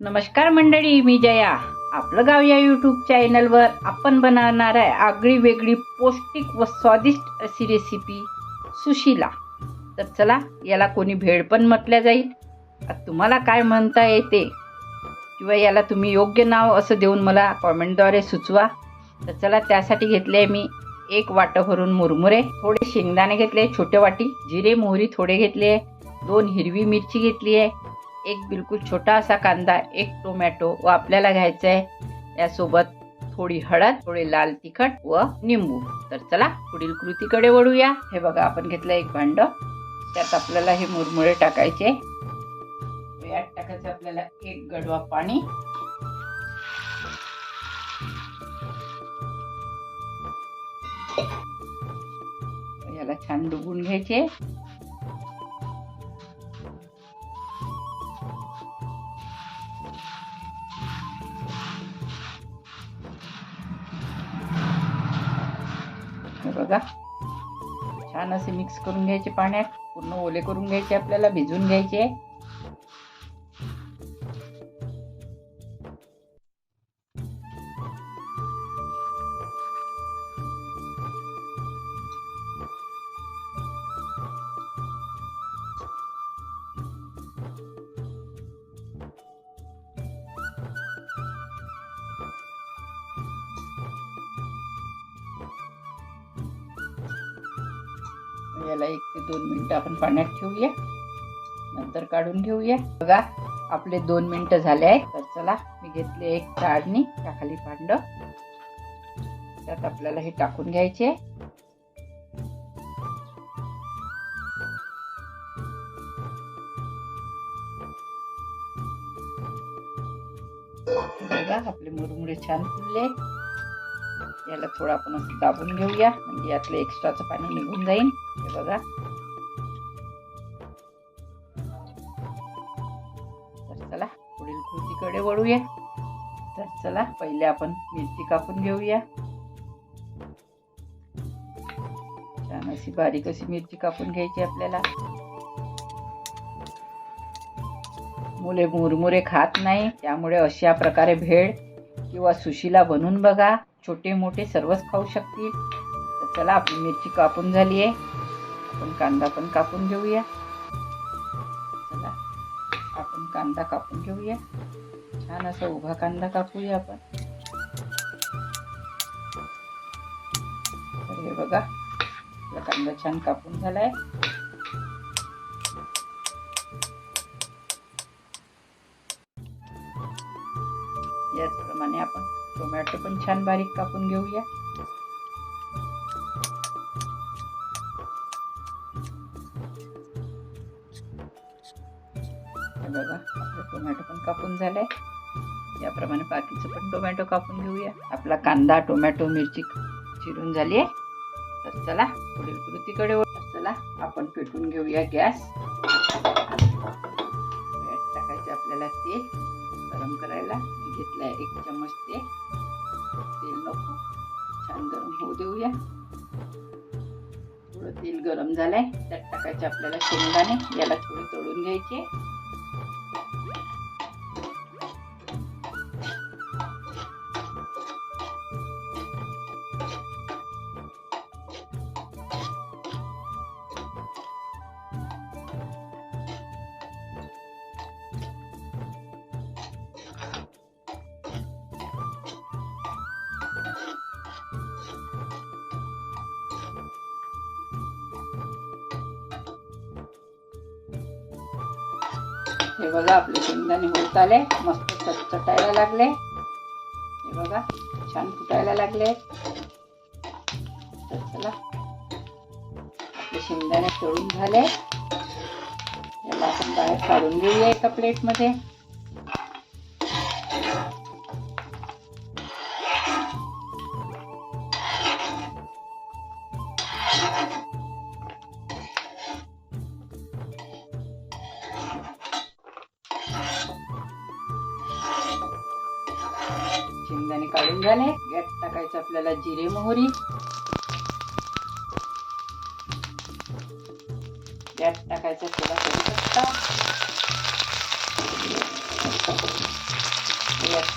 नमस्कार मंडळी मी जया. आपलं गाव या यूट्यूब चॅनलवर आपण बनवणार आहे आगळी वेगळी पौष्टिक व स्वादिष्ट अशी रेसिपी सुशिला. तर चला याला कोणी भेळ पण म्हटल्या जाईल. तुम्हाला काय म्हणता येते? किंवा याला तुम्ही योग्य नाव असं देऊन मला कॉमेंटद्वारे सुचवा. तर चला त्यासाठी घेतले मी एक वाटं भरून मुरमुरे थोडे शेंगदाणे घेतले छोटे वाटी जिरे मोहरी थोडे घेतले दोन हिरवी मिरची घेतली आहे एक बिलकुल छोटा असा कांदा एक टोमॅटो व आपल्याला घ्यायचा आहे यासोबत थोडी हळद थोडे लाल तिखट व निंबू. तर चला पुढील कृतीकडे वळूया. हे बघा आपण घेतलं एक भांड. त्यात आपल्याला हे मुरमुरे टाकायचे. यात टाकायचं आपल्याला एक गडवा पाणी. याला छान डुबून घ्यायचे. बघा. छान असे मिक्स करून घ्यायचे पाण्यात. पूर्ण ओले करून घ्यायचे आपल्याला भिजून घ्यायचे. याला एक ते दोन मिनटं आपण पाण्यात ठेवूया. नंतर काढून घेऊया. बघा आपले दोन मिनटं झाले आहेत. तर चला मी घेतले एक चाळणी त्याखाली भांड. त्यात आपल्याला हे टाकून घ्यायचे बघा आपले मुरमुरे छान फुलले. याला थोडं आपण असं दाबून घेऊया. म्हणजे यातलं एक्स्ट्राचं पाणी निघून जाईल हे बघा. तर चला पुढील कृतीकडे वळूया. तर चला पहिले आपण मिरची कापून घेऊया. छान अशी बारीक अशी मिरची कापून घ्यायची आपल्याला. मुले मुरमुरे खात नाही त्यामुळे अशा प्रकारे भेळ किंवा सुशीला बनवून बघा. छोटे मोठे सर्वच खाऊ शकतील. तर चला आपली मिरची कापून झाली आहे आपण कांदा पण कापून घेऊया. चला आपण कांदा कापून घेऊया. छान असा उभा कांदा कापूया आपण. हे बघा आपला कांदा छान कापून झालाय. याचप्रमाणे आपण टोमॅटो पण छान बारीक कापून घेऊया. बघा आपलं टोमॅटो पण कापून झालाय. याप्रमाणे बाकीचं पण टोमॅटो कापून घेऊया. आपला कांदा टोमॅटो मिरची चिरून झाली आहे तर चला पुढील कृतीकडे चला आपण पेटून घेऊया गॅस. गॅस टाकायचे आपल्याला तेल गरम करायला. मी घेतलाय. एक चमच तेल तेल नको. छान गरम होऊ देऊया. थोडं तेल गरम झालंय. त्यात टाकायचे आपल्याला शेंगदाणे. याला थोडे तळून घ्यायचे. हे बघा आपले शेंगदाणे होत आले. मस्त चटचटायला लागले. हे बघा छान फुटायला लागले. तर चला आपले शेंगदाणे तळून झाले. याला आपण बाहेर काढून घेऊया एका प्लेटमध्ये शेंगदाणे काढून झाले यात टाकायचं आपल्याला जिरे मोहरी. यात टाकायचा थोडा कढीपत्ता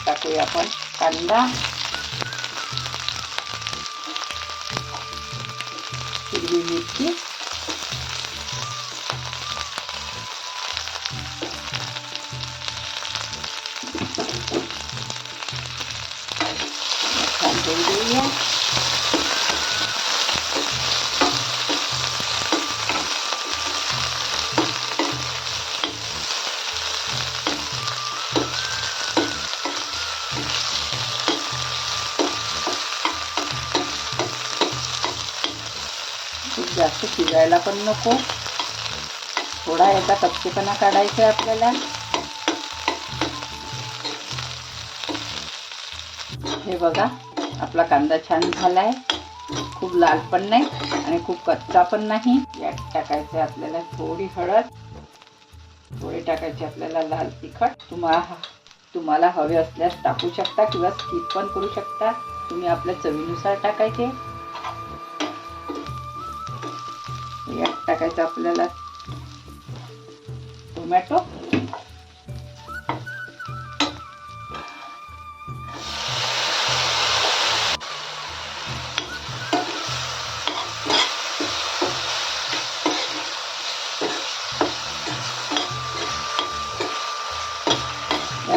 टाकूया आपण कांदा. हिरवी मिरची. छान खूप जास्त शिजायला पण नको. थोडा याचा कच्चेपणा काढायचा आहे आपल्याला. हे बघा. आपला कांदा छान झाला आहे खूप लाल पण नाही आणि खूप कच्चा पण नाही. यात टाकायचं आहे आपल्याला थोडी हळद. थोडी टाकायचे आपल्याला लाल तिखट. तुम्हाला तुम्हाला हवे असल्यास टाकू शकता किंवा स्किप पण करू शकता. तुम्ही आपल्या चवीनुसार टाकायचे. यात टाकायचं आपल्याला टोमॅटो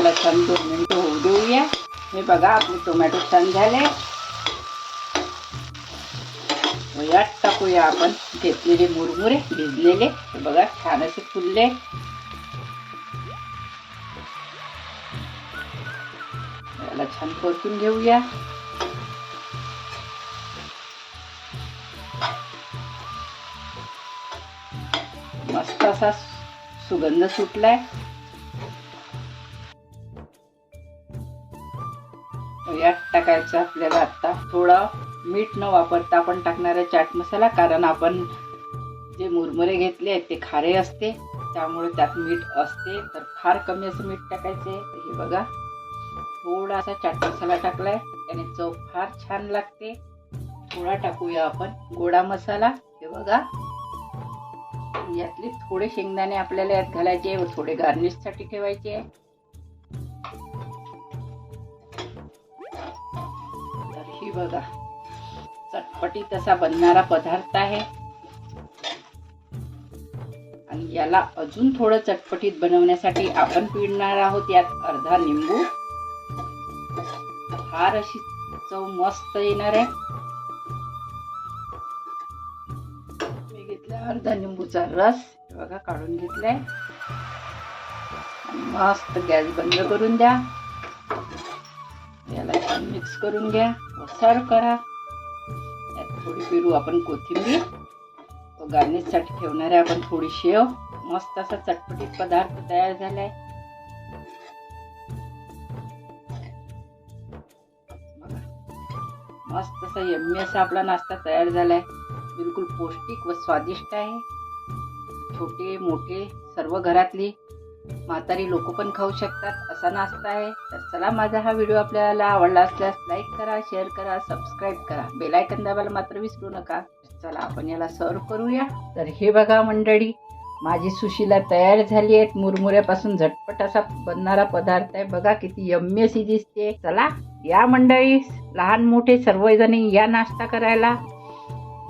याला छान दोन मिनटं होऊ देऊया हे बघा, आपले टोमॅटो छान झाले. यात टाकूया आपण घेतलेले मुरमुरे, भिजलेले. बघा छान असे फुलले. याला छान परतून घेऊया. मस्त असा सुगंध सुटलाय. यात आपल्याला आत्ता थोडा मीठ न वापरता आपण टाकणार आहे चाट मसाला कारण आपण जे मुरमुरे घेतले आहेत ते खारे असते. त्यामुळे त्यात मीठ असते. तर फार कमी असं मीठ टाकायचे हे बघा. थोडासा चाट मसाला टाकलाय. त्याने चव फार छान लागते. थोडा टाकूया आपण गोडा मसाला. हे बघा. यातले थोडे शेंगदाणे आपल्याला यात घालायचे व थोडे गार्निशसाठी ठेवायचे. बघा. चटपटीत असा बनणारा पदार्थ आहे. आणि याला अजून थोडं चटपटीत बनवण्यासाठी आपण पिळणार आहोत यात अर्धा लिंबू. फार अशी चव मस्त येणार आहे. मी घेतला अर्धा लिंबूचा रस. बघा काढून घेतलाय. मस्त गॅस बंद करून द्या. छान मिक्स करून घ्या सर्व करा. यात थोडी पेरू आपण कोथिंबीर. तो गार्निशसाठी ठेवणार आहे आपण थोडी शेव. मस्त असा चटपटीत पदार्थ तयार झालाय. मस्त असा यम्मी असा आपला नाश्ता तयार झालाय. बिलकुल पौष्टिक व स्वादिष्ट आहे. छोटे मोठे सर्व घरातली म्हातारी लोक पण खाऊ शकतात. असा नाश्ता आहे. तर चला माझा हा व्हिडिओ आपल्याला आवडला असल्यास लाईक करा शेअर करा सबस्क्राईब करा. बेलायकन दाबायला मात्र विसरू नका. चला आपण याला सर्व करूया. तर हे बघा मंडळी माझी सुशीला तयार झाली आहे. मुरमुऱ्यापासून झटपट असा बनणारा पदार्थ आहे. बघा किती यम्मी अशी दिसते. चला या मंडळी लहान मोठे सर्वजणी या नाश्ता करायला.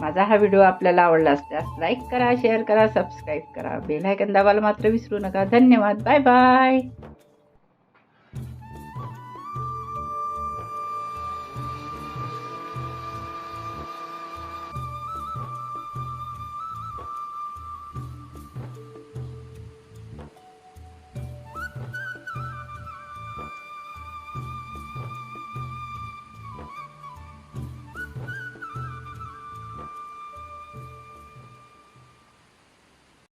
माझा हा व्हिडिओ आपल्याला आवडला असल्यास लाईक करा शेअर करा सबस्क्राईब करा. बेल आयकन दाबायला मात्र विसरू नका. धन्यवाद. Bye bye